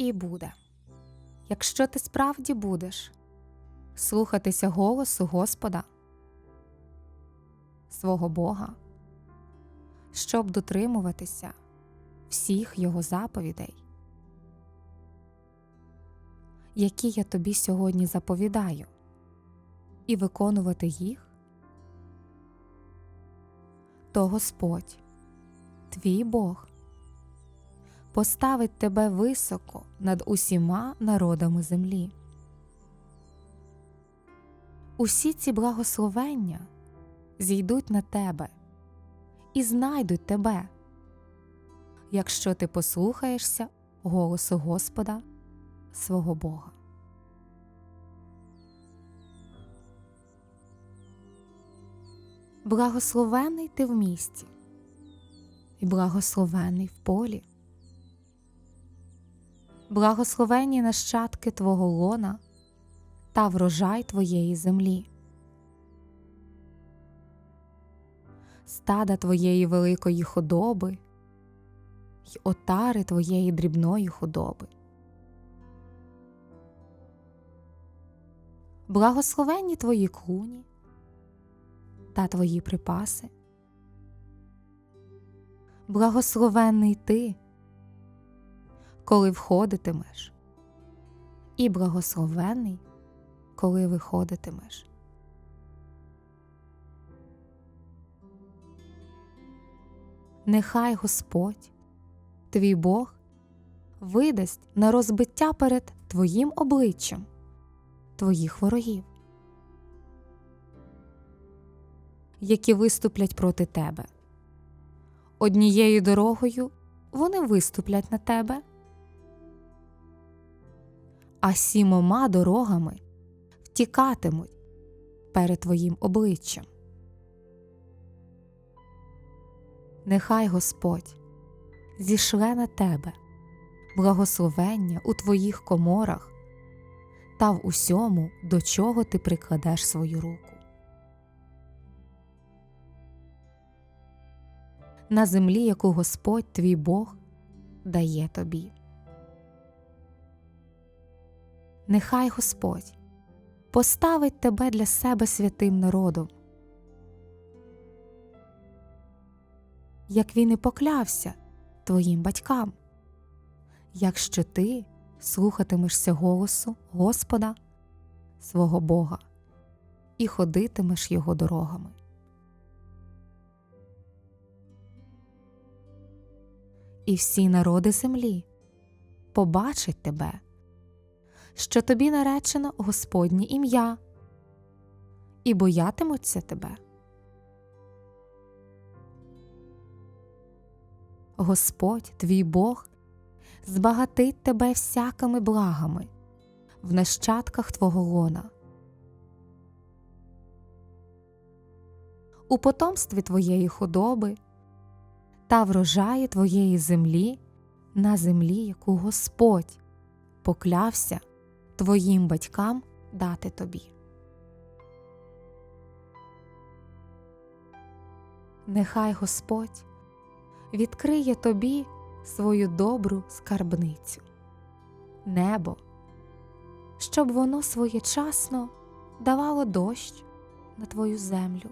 і буде. Якщо ти справді будеш слухатися голосу Господа, свого Бога, щоб дотримуватися всіх Його заповідей, які я тобі сьогодні заповідаю, і виконувати їх, то Господь, твій Бог, поставить тебе високо над усіма народами землі. Усі ці благословення зійдуть на тебе і знайдуть тебе, якщо ти послухаєшся голосу Господа свого Бога. Благословений ти в місті, і благословений в полі. Благословенні нащадки твого лона та врожай твоєї землі. Стада твоєї великої худоби й отари твоєї дрібної худоби. Благословенні твої клуні та твої припаси. Благословенний ти, коли входитимеш, і благословенний, коли виходитимеш. Нехай Господь, твій Бог, видасть на розбиття перед твоїм обличчям твоїх ворогів, які виступлять проти тебе. Однією дорогою вони виступлять на тебе, а сімома дорогами втікатимуть перед твоїм обличчям. Нехай Господь зішле на тебе благословення у твоїх коморах та в усьому, до чого ти прикладеш свою руку. На землі, яку Господь твій Бог дає тобі. Нехай Господь поставить тебе для себе святим народом, як він і поклявся твоїм батькам, якщо ти слухатимешся голосу Господа, свого Бога, і ходитимеш його дорогами. І всі народи землі побачать тебе, що тобі наречено Господнє ім'я, і боятимуться тебе. Господь твій Бог збагатить тебе всякими благами в нащадках твого лона. У потомстві твоєї худоби та врожаї твоєї землі на землі, яку Господь поклявся твоїм батькам дати тобі. Нехай Господь відкриє тобі свою добру скарбницю, небо, щоб воно своєчасно давало дощ на твою землю,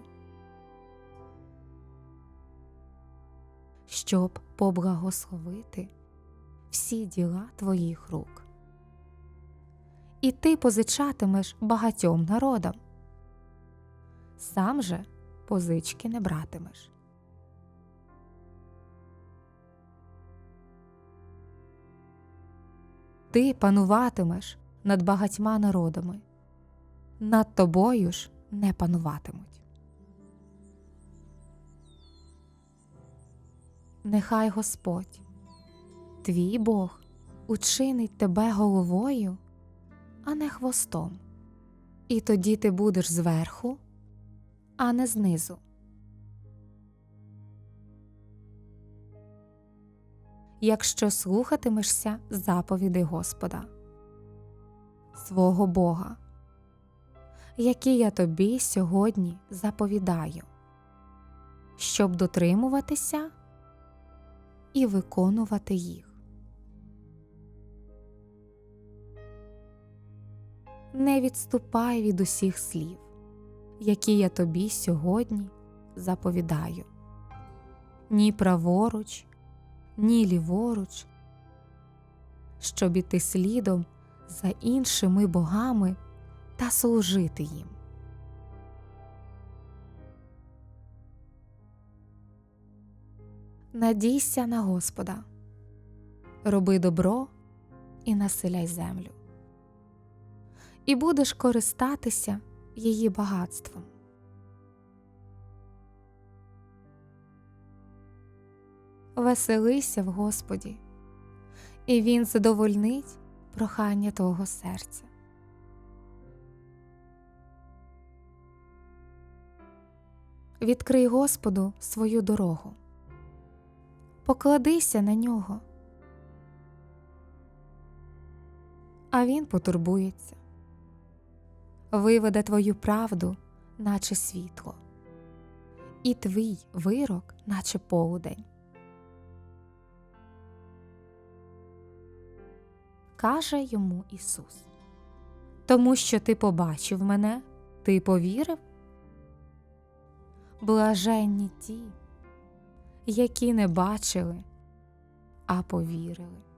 щоб поблагословити всі діла твоїх рук. І ти позичатимеш багатьом народам, сам же позички не братимеш. ти пануватимеш над багатьма народами, над тобою ж не пануватимуть. Нехай Господь, твій Бог, учинить тебе головою, а не хвостом, і тоді ти будеш зверху, а не знизу. якщо слухатимешся заповідей Господа, свого Бога, які я тобі сьогодні заповідаю, щоб дотримуватися і виконувати їх. Не відступай від усіх слів, які я тобі сьогодні заповідаю. Ні праворуч, ні ліворуч, щоб іти слідом за іншими богами та служити їм. Надійся на Господа, роби добро і населяй землю, і будеш користатися її багатством. Веселися в Господі, і Він задовольнить прохання твого серця. Відкрий Господу свою дорогу, покладися на нього, а Він потурбується, виведе твою правду, наче світло, і твій вирок, наче полудень. Каже йому Ісус, тому що ти побачив мене, ти повірив? Блаженні ті, які не бачили, а повірили.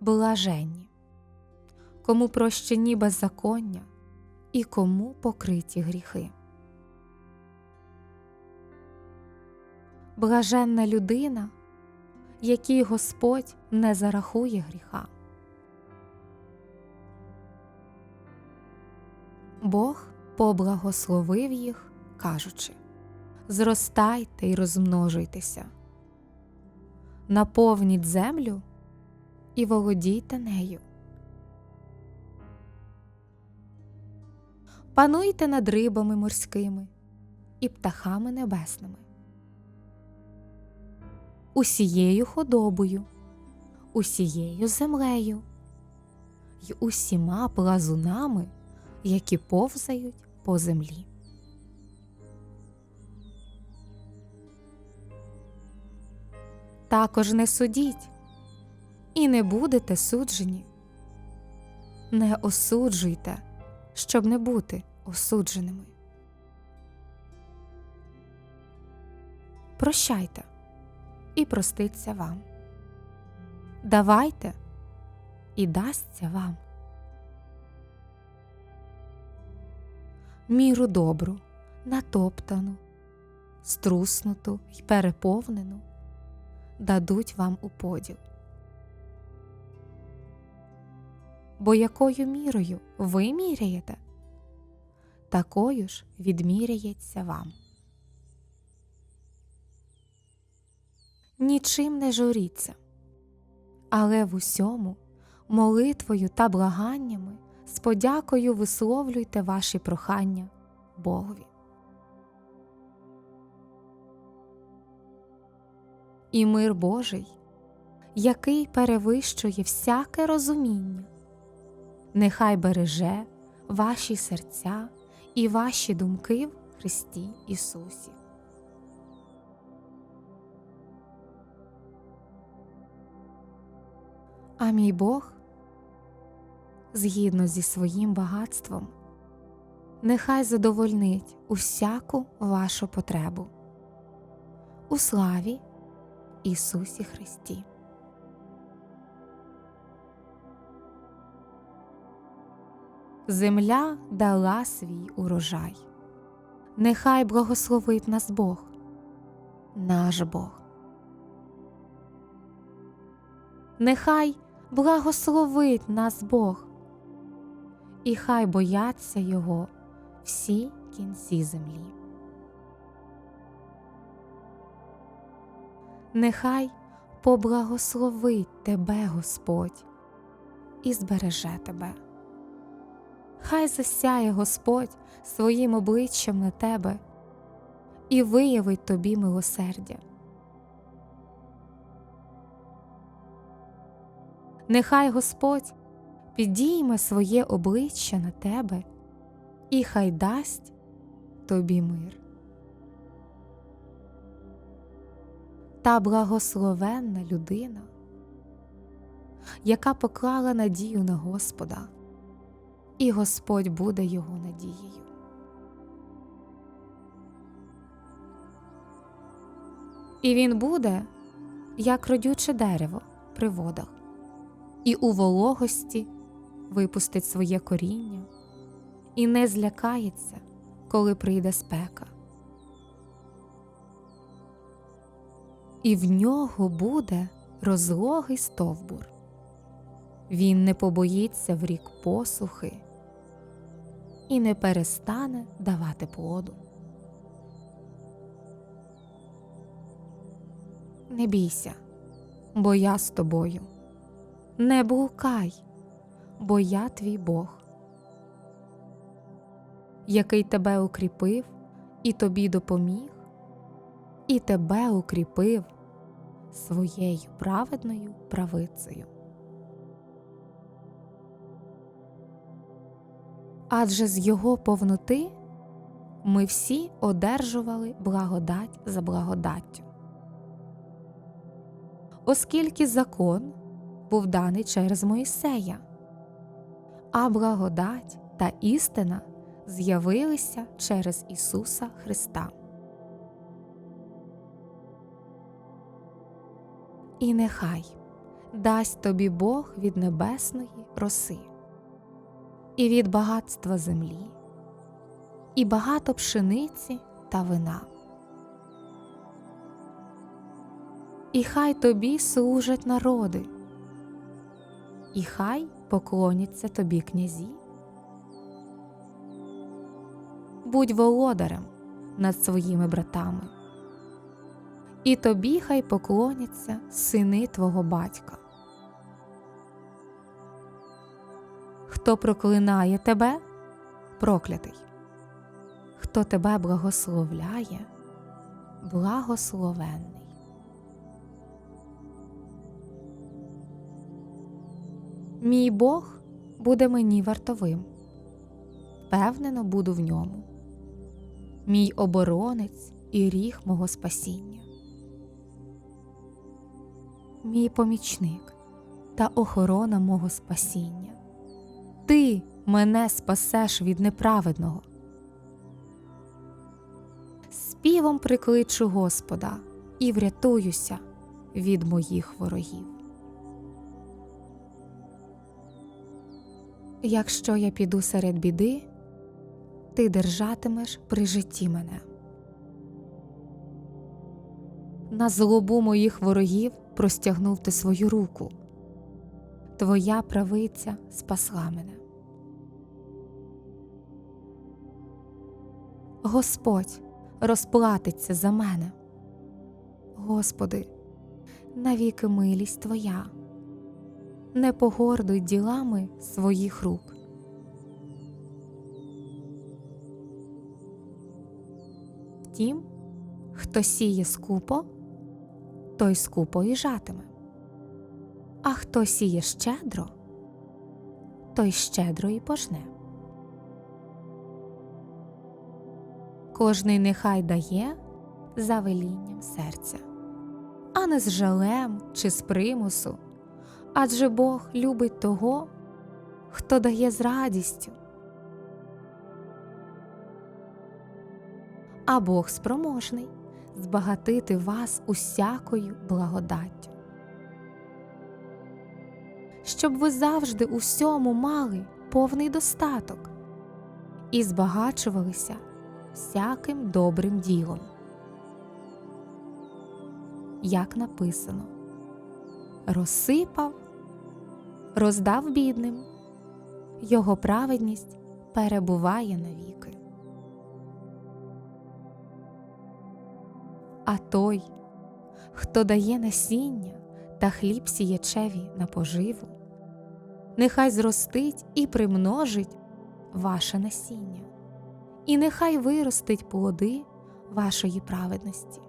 Блаженні, кому прощені беззаконня і кому покриті гріхи. Блаженна людина, якій Господь не зарахує гріха. Бог поблагословив їх, кажучи Зростайте й розмножуйтеся, наповніть землю і володійте нею. Пануйте над рибами морськими і птахами небесними, усією худобою, усією землею й усіма плазунами які повзають по землі. Також не судіть і не будете суджені. Не осуджуйте, щоб не бути осудженими. Прощайте і проститься вам. Давайте і дасться вам. міру добру, натоптану, струснуту й переповнену, дадуть вам у поділ. Бо якою мірою ви міряєте, такою ж відміряється вам. Нічим не журіться, але в усьому молитвою та благаннями з подякою висловлюйте ваші прохання Богові. І мир Божий, який перевищує всяке розуміння, нехай береже ваші серця і ваші думки в Христі Ісусі. А мій Бог згідно зі своїм багатством, нехай задовольнить усяку вашу потребу у славі Ісусі Христі. Земля дала свій урожай. Нехай благословить нас Бог, наш Бог. Нехай благословить нас Бог, і хай бояться Його всі кінці землі. Нехай поблагословить тебе Господь і збереже тебе. Хай засяє Господь своїм обличчям на тебе і виявить тобі милосердя. Нехай Господь підійме своє обличчя на тебе і хай дасть тобі мир. Та благословенна людина, яка поклала надію на Господа, і Господь буде його надією. І він буде, як родюче дерево при водах, і у вологості випустить своє коріння, і не злякається, коли прийде спека. І в нього буде розлогий стовбур. Він не побоїться в рік посухи і не перестане давати плоду. Не бійся, бо я з тобою. Не блукай, бо я твій Бог, який тебе укріпив і тобі допоміг, і тебе укріпив своєю праведною правицею. Адже з його повноти ми всі одержували благодать за благодаттю. Оскільки закон був даний через Моїсея, а благодать та істина з'явилися через Ісуса Христа. І нехай дасть тобі Бог від небесної роси, і від багатства землі, і багато пшениці та вина. І хай тобі служать народи, і хай поклоняться тобі князі. Будь володарем над своїми братами, і тобі хай поклоняться сини твого батька. Хто проклинає тебе, проклятий, хто тебе благословляє, благословенний. Мій Бог буде мені вартовим, впевнено буду в ньому, мій оборонець і ріг мого спасіння, мій помічник та охорона мого спасіння. Ти мене спасеш від неправедного. Співом прикличу Господа і врятуюся від моїх ворогів. Якщо я піду серед біди, ти держатимеш при житті мене. На злобу моїх ворогів простягнув ти свою руку, твоя правиця спасла мене. Господь розплатиться за мене. Господи, навіки милість Твоя не погордуй ділами своїх рук. Втім, хто сіє скупо, той скупо і жатиме, а хто сіє щедро, той щедро і пожне. Кожний нехай дає за велінням серця, а не з жалем чи з примусу адже Бог любить того, хто дає з радістю. А Бог спроможний збагатити вас усякою благодаттю, щоб ви завжди у всьому мали повний достаток і збагачувалися всяким добрим ділом. Як написано, розсипав роздав бідним, його праведність перебуває навіки. А той, хто дає насіння та хліб сіячеві на поживу, нехай зростить і примножить ваше насіння, і нехай виростить плоди вашої праведності.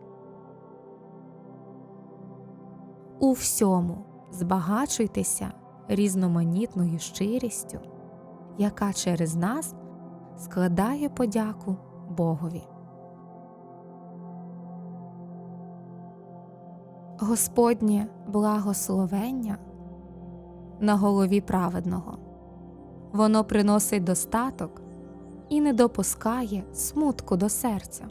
У всьому збагачуйтеся різноманітною щирістю, яка через нас складає подяку Богові. Господнє благословення на голові праведного. Воно приносить достаток і не допускає смутку до серця.